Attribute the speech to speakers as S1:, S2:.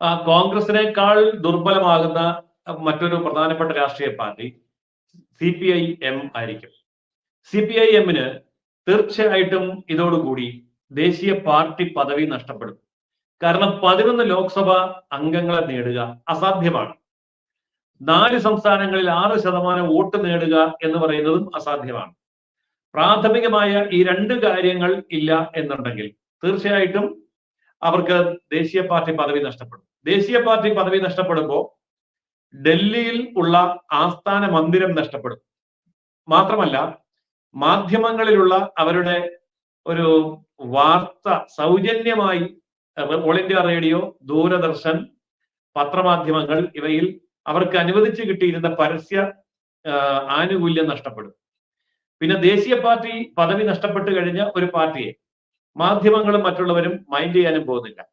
S1: കോൺഗ്രസിനേക്കാൾ ദുർബലമാകുന്ന മറ്റൊരു പ്രധാനപ്പെട്ട രാഷ്ട്രീയ party C P I M ആയിരിക്കും. സി പി ഐ എമ്മിന് തീർച്ചയായിട്ടും ഇതോടുകൂടി ദേശീയ പാർട്ടി പദവി നഷ്ടപ്പെടും. കാരണം പതിനൊന്ന് ലോക്സഭ അംഗങ്ങളെ നേടുക അസാധ്യമാണ്. നാല് സംസ്ഥാനങ്ങളിൽ ആറ് ശതമാനം വോട്ട് നേടുക എന്ന് പറയുന്നതും അസാധ്യമാണ്. പ്രാഥമികമായ ഈ രണ്ട് കാര്യങ്ങൾ ഇല്ല എന്നുണ്ടെങ്കിൽ തീർച്ചയായിട്ടും അവർക്ക് ദേശീയ പാർട്ടി പദവി നഷ്ടപ്പെടും. ദേശീയ പാർട്ടി പദവി നഷ്ടപ്പെടുമ്പോൾ ഡൽഹിയിൽ ഉള്ള ആസ്ഥാന മന്ദിരം നഷ്ടപ്പെടും. മാത്രമല്ല മാധ്യമങ്ങളിലുള്ള അവരുടെ ഒരു വാർത്ത സൗജന്യമായി ഓൾ ഇന്ത്യ റേഡിയോ ദൂരദർശൻ പത്രമാധ്യമങ്ങൾ ഇവയിൽ അവർക്ക് അനുവദിച്ചു കിട്ടിയിരുന്ന പരസ്യ ആനുകൂല്യം നഷ്ടപ്പെടും. പിന്നെ ദേശീയ പാർട്ടി പദവി നഷ്ടപ്പെട്ടു കഴിഞ്ഞ ഒരു പാർട്ടിയെ മാധ്യമങ്ങളും മറ്റുള്ളവരും മൈൻഡ് ചെയ്യാനും പോകുന്നില്ല.